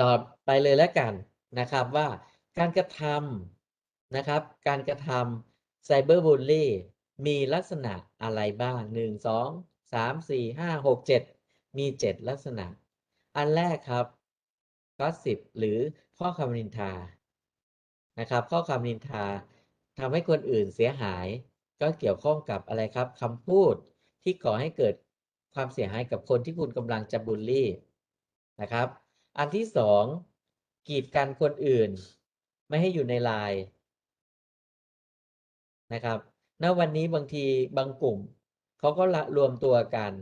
ต่อไปเลยแล้วกันนะครับว่าการกระทำนะครับ การกระทำไซเบอร์บูลลี่มีลักษณะอะไรบ้าง 1 2 3 4 5 6 7 มี 7 ลักษณะ อันแรกครับก็สิบหรือข้อคำนินทานะครับ ข้อคำนินทาทำให้คนอื่นเสียหาย ก็เกี่ยวข้องกับอะไรครับคำพูดที่ก่อให้เกิดความเสียหายกับคนที่คุณกำลังจะบูลลี่นะครับ อันที่สองกีดกันคนอื่น ไม่ให้อยู่ในไลน์นะครับณวันนี้บางทีบางกลุ่มเขาก็ละรวมตัวกัน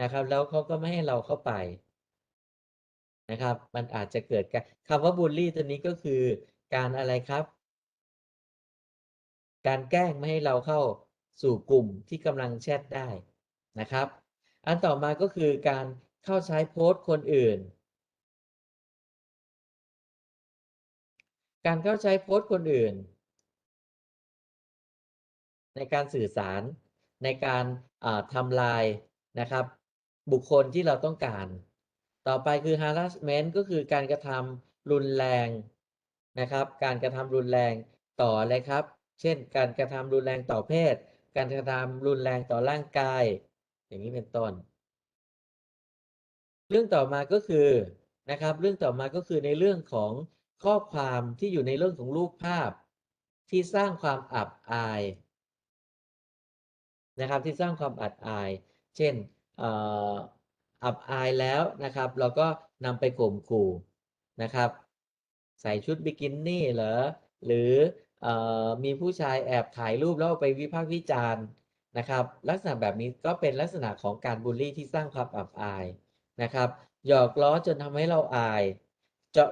นะครับ แล้วเขาก็ไม่ให้เราเข้าไปนะครับ มันอาจจะเกิดการคำว่าบูลลี่ตัวนี้ก็คือการอะไรครับ การแกล้งไม่ให้เราเข้าสู่กลุ่มที่กำลังแชทได้นะครับ อันต่อมาก็คือการเข้าใช้โพสต์คนอื่น การเข้าใช้โพสต์คนอื่น ในการสื่อสารในการทำลายนะครับ บุคคลที่เราต้องการ ต่อไปคือ harassment ก็คือการกระทำรุนแรงนะครับ การกระทำรุนแรงต่ออะไรครับ เช่น การกระทำรุนแรงต่อเพศ การกระทำรุนแรงต่อร่างกาย อย่างนี้เป็นต้น เรื่องต่อมาก็คือนะครับ เรื่องต่อมาก็คือในเรื่องของ ข้อความที่อยู่ในเรื่องของรูปภาพ ที่สร้างความอับอายนะครับที่สร้างความอับอาย เช่นอับอายแล้วนะครับ เราก็นำไปข่มขู่นะครับ ใส่ชุดบิกินี่เหรอหรืออมีผู้ชายแอบถ่ายรูปแล้วไปวิพากษ์วิจารณ์นะครับ ลักษณะแบบนี้ก็เป็นลักษณะของการบูลลี่ที่สร้างความอับอายนะครับ หยอกล้อจนทำให้เราอาย จะ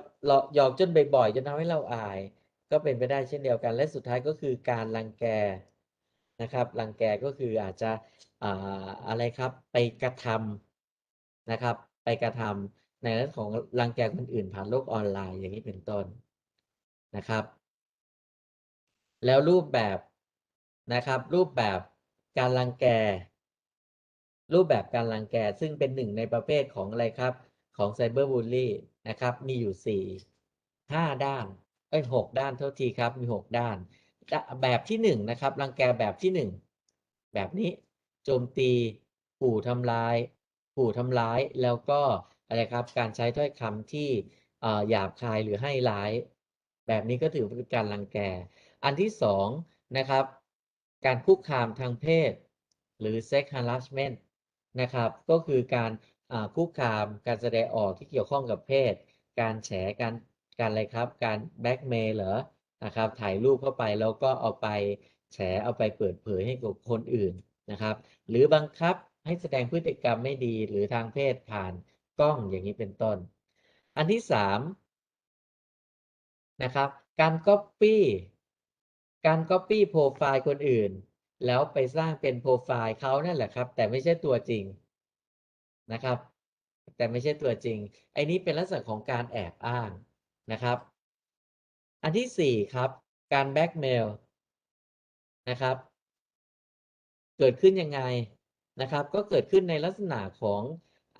หยอกจนบ่อยๆจนทำให้เราอาย ก็เป็นไปได้เช่นเดียวกัน และสุดท้ายก็คือการรังแกนะครับรังแกก็คืออาจจะอะไรครับไปกระทำนะครับ ไปกระทำในเรื่องของรังแกคนอื่นผ่านโลกออนไลน์อย่างนี้เป็นต้นนะครับ แล้วรูปแบบนะครับ รูปแบบการรังแก รูปแบบการรังแกซึ่งเป็นหนึ่งในประเภทของอะไรครับของไซเบอร์บูลลี่ นะครับ มีอยู่สี่ห้าด้านเอ้ยหกด้านเท่าทีครับ มีหกด้าน แบบที่หนึ่งนะครับ รังแกแบบที่หนึ่งแบบนี้โจมตีขู่ทำลายขู่ทำร้ายแล้วก็อะไรครับ การใช้ถ้อยคำที่หยาบคายหรือให้ร้าย แบบนี้ก็ถือเป็นการรังแก อันที่สองนะครับ การคุกคามทางเพศ หรือ sex harassment นะครับ ก็คือการ คุกคามการแสดงออกที่เกี่ยวข้องกับเพศ การแฉการการอะไรครับ การแบ็กเมย์เหรอนะครับถ่ายรูปเข้าไปแล้วก็เอาไปแฉเอาไปเปิดเผยให้กับคนอื่นนะครับ หรือบังคับให้แสดงพฤติกรรมไม่ดีหรือทางเพศผ่านกล้องอย่างนี้เป็นต้น อันที่สามนะครับการก๊อปปี้การก๊อปปี้โปรไฟล์คนอื่น แล้วไปสร้างเป็นโปรไฟล์เขานั่นแหละครับ แต่ไม่ใช่ตัวจริง นะครับ แต่ไม่ใช่ตัวจริง ไอ้นี้เป็นลักษณะของการแอบอ้างนะครับ อันที่สี่ครับ การแบ็กเมลนะครับ เกิดขึ้นยังไงนะครับ ก็เกิดขึ้นในลักษณะของ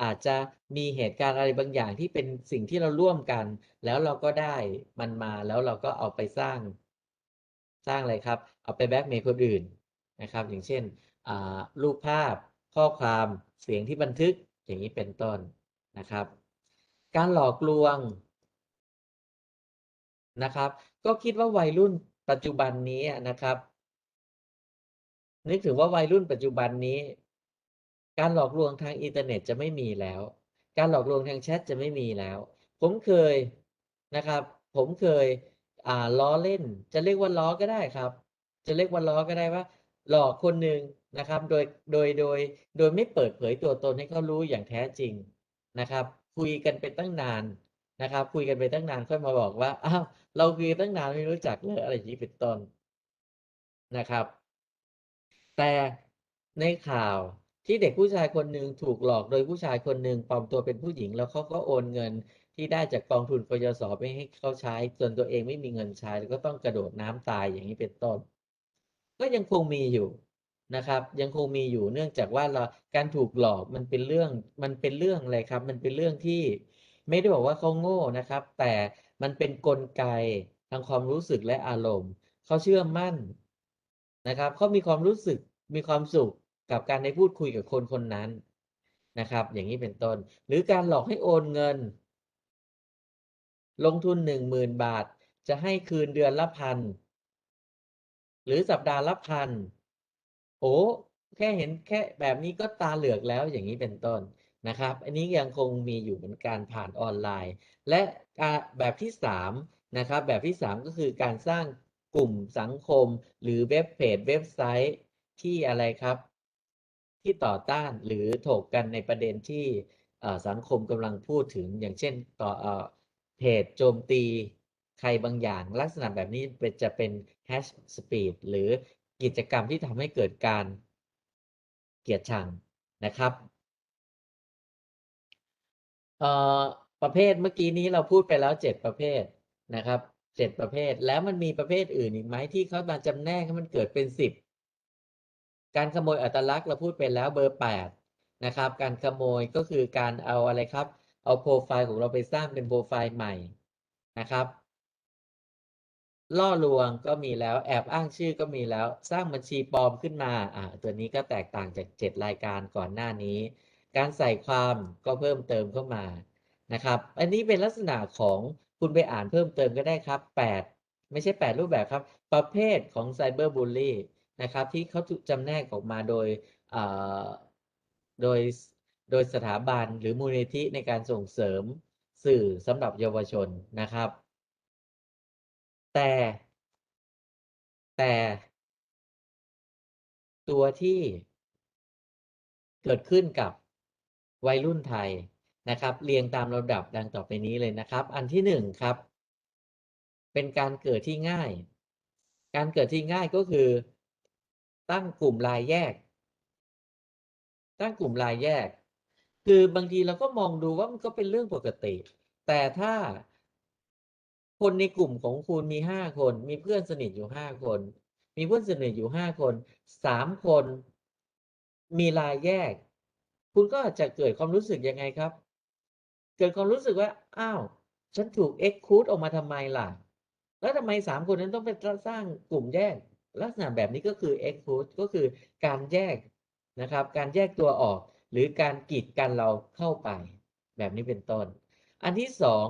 อาจจะมีเหตุการณ์อะไรบางอย่างที่เป็นสิ่งที่เราร่วมกัน แล้วเราก็ได้มันมาแล้วเราก็เอาไปสร้าง สร้างอะไรครับ เอาไปแบ็กเมลคนอื่นนะครับ อย่างเช่นรูปภาพข้อความเสียงที่บันทึก อย่างนี้เป็นต้นนะครับ การหลอกลวงนะครับ ก็คิดว่าวัยรุ่นปัจจุบันนี้นะครับ นึกถึงว่าวัยรุ่นปัจจุบันนี้ การหลอกลวงทางอินเทอร์เน็ตจะไม่มีแล้ว การหลอกลวงทางแชทจะไม่มีแล้ว ผมเคยนะครับ ผมเคยอ่าล้อเล่น จะเรียกว่าล้อก็ได้ครับ จะเรียกว่าล้อก็ได้ว่า หลอกคนหนึ่งนะครับโดยโดยโดยโดยไม่เปิดเผยตัวตนให้เขารู้อย่างแท้จริงนะครับ คุยกันเป็นตั้งนานนะครับ คุยกันไปตั้งนานค่อยมาบอกว่าอ้าวเราคุยตั้งนานไม่รู้จักเลยอะไรอย่างนี้เป็นต้นนะครับ แต่ในข่าวที่เด็กผู้ชายคนหนึ่งถูกหลอกโดยผู้ชายคนหนึ่งปลอมตัวเป็นผู้หญิง แล้วเขาก็โอนเงินที่ได้จากกองทุนกยศไปให้เขาใช้จนตัวเองไม่มีเงินใช้แล้วก็ต้องกระโดดน้ำตายอย่างนี้เป็นต้น ก็ยังคงมีอยู่นะครับ ยังคงมีอยู่เนื่องจากว่าเราการถูกหลอกมันเป็นเรื่องมันเป็นเรื่องอะไรครับ มันเป็นเรื่องที่ไม่ได้บอกว่าเขาโง่นะครับ แต่มันเป็นกลไกทางความรู้สึกและอารมณ์เขาเชื่อมั่นนะครับเขามีความรู้สึกมีความสุขกับการได้พูดคุยกับคนคนนั้นนะครับ อย่างนี้เป็นต้น หรือการหลอกให้โอนเงิน ลงทุนหนึ่งหมื่นบาท จะให้คืนเดือนละพัน หรือสัปดาห์ละพันโอ้แค่เห็นแค่แบบนี้ก็ตาเหลือกแล้วอย่างนี้เป็นต้นนะครับ อันนี้ยังคงมีอยู่เหมือนกันผ่านออนไลน์ และแบบที่3นะครับแบบที่ 3 ก็คือการสร้างกลุ่มสังคม หรือเว็บเพจเว็บไซต์ที่อะไรครับ ที่ต่อต้านหรือถกกันในประเด็นที่สังคมกำลังพูดถึงอย่างเช่นต่อเอ่อเพจโจมตี ใครบางอย่างลักษณะแบบนี้เป็นจะเป็นแฮชสปีดหรือกิจกรรมที่ทำให้เกิดการเกลียดชังนะครับประเภทเมื่อกี้นี้เราพูดไปแล้วเจ็ดประเภทนะครับเจ็ดประเภทแล้วมันมีประเภทอื่นอีกไหมที่เขามาจำแนกให้มันเกิดเป็นสิบการขโมยอัตลักษณ์เราพูดไปแล้วเบอร์แปดนะครับ การขโมยก็คือการเอาอะไรครับ เอาโปรไฟล์ของเราไปสร้างเป็นโปรไฟล์ใหม่นะครับ ล่อลวงก็มีแล้วแอบอ้างชื่อก็มีแล้ว สร้างบัญชีปลอมขึ้นมาอ่าตัวนี้ก็แตกต่างจาก 7 รายการก่อนหน้านี้ การใส่ความก็เพิ่มเติมเข้ามานะครับ อันนี้เป็นลักษณะของคุณไปอ่านเพิ่มเติมก็ได้ครับ 8 ไม่ใช่ 8 รูปแบบครับ ประเภทของไซเบอร์บูลลี่นะครับ ที่เขาจำแนกออกมาโดยอ่าโดยโดยสถาบันหรือมูลนิธิในการส่งเสริมสื่อสำหรับเยาวชนนะครับ แต่ แต่ ตัวที่เกิดขึ้นกับวัยรุ่นไทยนะครับ เรียงตามลำดับดังต่อไปนี้เลยนะครับ อันที่หนึ่งครับ เป็นการเกิดที่ง่าย การเกิดที่ง่ายก็คือ ตั้งกลุ่มรายแยก ตั้งกลุ่มรายแยก คือบางทีเราก็มองดูว่ามันก็เป็นเรื่องปกติ แต่ถ้า คนในกลุ่มของคุณมีห้าคน มีเพื่อนสนิทอยู่ห้าคน มีเพื่อนสนิทอยู่ห้าคนสามคน มีรายแยก คุณก็อาจจะเกิดความรู้สึกยังไงครับ เกิดความรู้สึกว่าอ้าวฉันถูก exclude ออกมาทำไมล่ะ แล้วทำไมสามคนนั้นต้องไปสร้างกลุ่มแยก ลักษณะแบบนี้ก็คือ exclude ก็คือการแยกนะครับ การแยกตัวออก หรือการกีดกันเราเข้าไป แบบนี้เป็นต้น อันที่สอง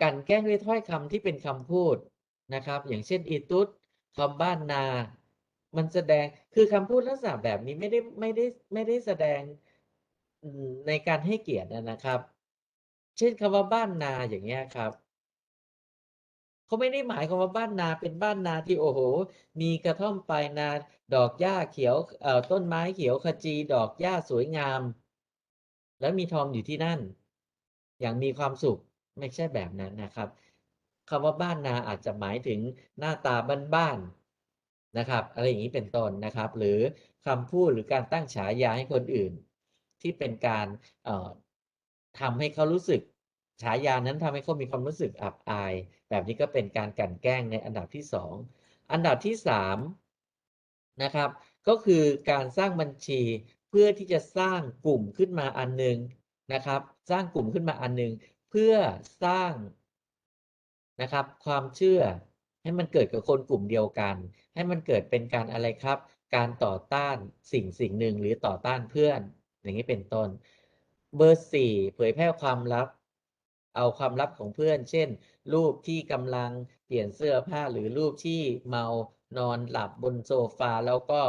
กลั่นแกล้งด้วยถ้อยคำที่เป็นคำพูดนะครับ อย่างเช่นอีตุ๊ดคำบ้านนา มันแสดงคือคำพูดลักษณะแบบนี้ไม่ได้ไม่ได้ไม่ได้แสดงในการให้เกียรตินะครับ เช่นคำว่าบ้านนาอย่างเงี้ยครับเขาไม่ได้หมายความว่าบ้านนาเป็นบ้านนาที่โอ้โห มีกระท่อมปลายนา ดอกหญ้าเขียวเอ่อต้นไม้เขียวขจี ดอกหญ้าสวยงาม แล้วมีทอมอยู่ที่นั่น อย่างมีความสุข ไม่ใช่แบบนั้นนะครับคำว่าบ้านนาอาจจะหมายถึงหน้าตาบ้านๆนะครับ อะไรอย่างนี้เป็นต้นนะครับ หรือคำพูดหรือการตั้งฉายาให้คนอื่น ที่เป็นการทำให้เขารู้สึกฉายานั้นทำให้เขามีความรู้สึกอับอาย แบบนี้ก็เป็นการกลั่นแกล้งในอันดับที่สองอันดับที่สามนะครับ ก็คือการสร้างบัญชีเพื่อที่จะสร้างกลุ่มขึ้นมาอันหนึ่งนะครับ สร้างกลุ่มขึ้นมาอันหนึ่ง พื่อสร้างนะครับ ความเชื่อให้มันเกิดกับคนกลุ่มเดียวกัน ให้มันเกิดเป็นการอะไรครับ การต่อต้านสิ่งสิ่งหนึ่งหรือต่อต้านเพื่อน อย่างนี้เป็นต้น เบอร์สี่เผยแพร่ความลับ เอาความลับของเพื่อน เช่น รูปที่กำลังเปลี่ยนเสื้อผ้าหรือรูปที่เมานอนหลับบนโซฟาแล้วก็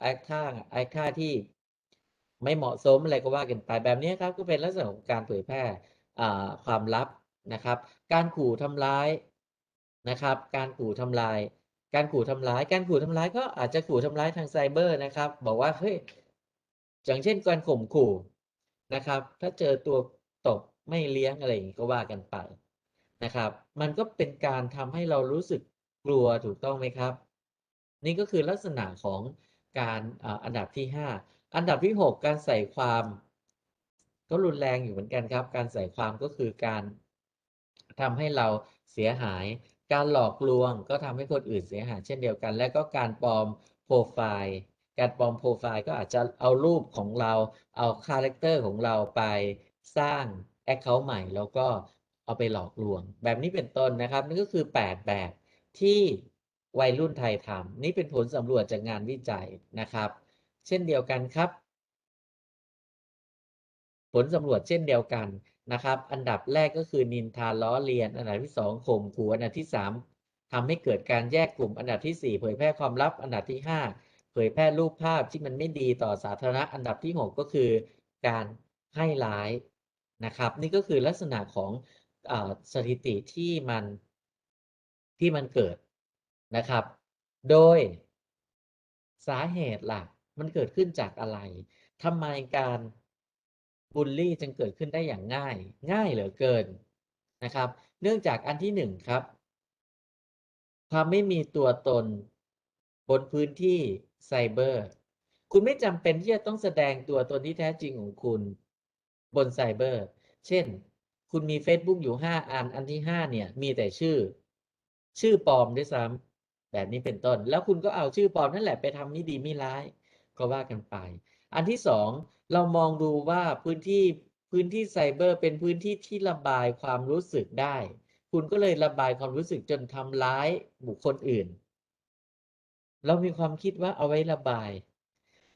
แอคท่าแอคท่าที่ไม่เหมาะสมอะไรก็ว่ากันไปแบบนี้ครับก็เป็นลักษณะของการเผยแพร่ ความลับนะครับ การขู่ทำร้ายนะครับ การขู่ทำลาย การขู่ทำร้าย การขู่ทำร้ายก็อาจจะขู่ทำร้ายทางไซเบอร์นะครับ บอกว่าเฮ้ยอย่างเช่นการข่มขู่นะครับ ถ้าเจอตัวตบไม่เลี้ยงอะไรอย่างนี้ก็ว่ากันไปนะครับ มันก็เป็นการทำให้เรารู้สึกกลัวถูกต้องไหมครับ นี่ก็คือลักษณะของการอันดับที่ 5 อันดับที่ 6 การใส่ความ ก็รุนแรงอยู่เหมือนกันครับ การใส่ความก็คือการทำให้เราเสียหาย การหลอกลวงก็ทำให้คนอื่นเสียหายเช่นเดียวกัน และก็การปลอมโปรไฟล์การปลอมโปรไฟล์ก็อาจจะเอารูปของเราเอาคาแรคเตอร์ของเราไปสร้างแอคเคาท์ใหม่ แล้วก็เอาไปหลอกลวง แบบนี้เป็นต้นนะครับนี่ก็คือ 8 แบบที่วัยรุ่นไทยทำนี่เป็นผลสำรวจจากงานวิจัยนะครับ เช่นเดียวกันครับ ผลสำรวจเช่นเดียวกันนะครับ อันดับแรกก็คือนินทาล้อเลียน อันดับที่2ข่มขู่ อันดับที่ 3ทำให้เกิดการแยกกลุ่ม อันดับที่ 4 เผยแพร่ความลับ อันดับที่ 5 เผยแพร่รูปภาพที่มันไม่ดีต่อสาธารณะ อันดับที่ 6 ก็คือการให้ร้ายนะครับ นี่ก็คือลักษณะของอสถิติที่มันที่มันเกิดนะครับ โดยสาเหตุล่ะมันเกิดขึ้นจากอะไรทำไมการ บูลลี่จึงเกิดขึ้นได้อย่างง่าย ง่ายเหลือเกินนะครับ เนื่องจากอันที่หนึ่งครับ ความไม่มีตัวตนบนพื้นที่ไซเบอร์คุณไม่จำเป็นที่จะต้องแสดงตัวตนที่แท้จริงของคุณบนไซเบอร์ เช่น คุณมี Facebook อยู่ 5 อัน อันที่ 5 เนี่ย มีแต่ชื่อ ชื่อปลอมด้วยซ้ำแบบนี้เป็นต้น แล้วคุณก็เอาชื่อปลอมนั่นแหละไปทำไม่ดีไม่ร้าย ก็ว่ากันไป อันที่2 เรามองดูว่าพื้นที่พื้นที่ไซเบอร์เป็นพื้นที่ที่ระบายความรู้สึกได้ คุณก็เลยระบายความรู้สึกจนทำร้ายบุคคลอื่น เรามีความคิดว่าเอาไว้ระบาย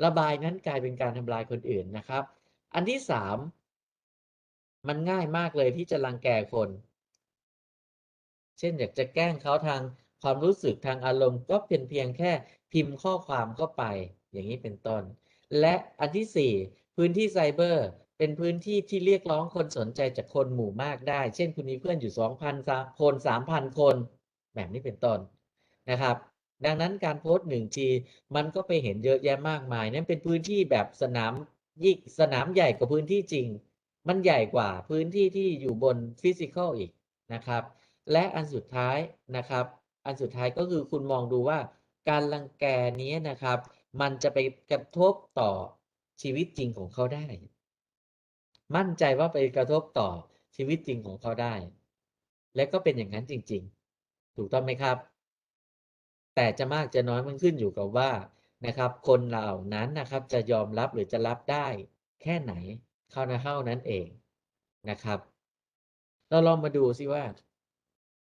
ระบายนั้นกลายเป็นการทำลายคนอื่นนะครับ อันที่3มันง่ายมากเลยที่จะรังแกคน เช่นอยากจะแกล้งเขาทางความรู้สึกทางอารมณ์ก็เป็นเพียงแค่พิมพ์ข้อความเข้าไป อย่างนี้เป็นต้น และอันที่ 4 พื้นที่ไซเบอร์ เป็นพื้นที่ที่เรียกร้องคนสนใจจากคนหมู่มากได้ เช่นคุณมีเพื่อนอยู่ 2,000 คน 3,000 คน แบบนี้เป็นต้นนะครับ ดังนั้นการโพสต์หนึ่งทีมันก็ไปเห็นเยอะแยะมากมาย นั่นเป็นพื้นที่แบบสนามยิ่งสนามใหญ่กว่าพื้นที่จริง มันใหญ่กว่าพื้นที่ที่อยู่บนฟิสิกอลอีกนะครับ และอันสุดท้ายนะครับ อันสุดท้ายก็คือคุณมองดูว่าการรังแกนี้นะครับ มันจะไปกระทบต่อชีวิตจริงของเขาได้ มั่นใจว่าไปกระทบต่อชีวิตจริงของเขาได้ และก็เป็นอย่างนั้นจริง ๆ ถูกต้องไหมครับ แต่จะมากจะน้อยมันขึ้นอยู่กับว่านะครับ คนเหล่านั้นนะครับ จะยอมรับหรือจะรับได้ แค่ไหนเข้านะเข้านั้นเองนะครับ เราลองมาดูซิว่า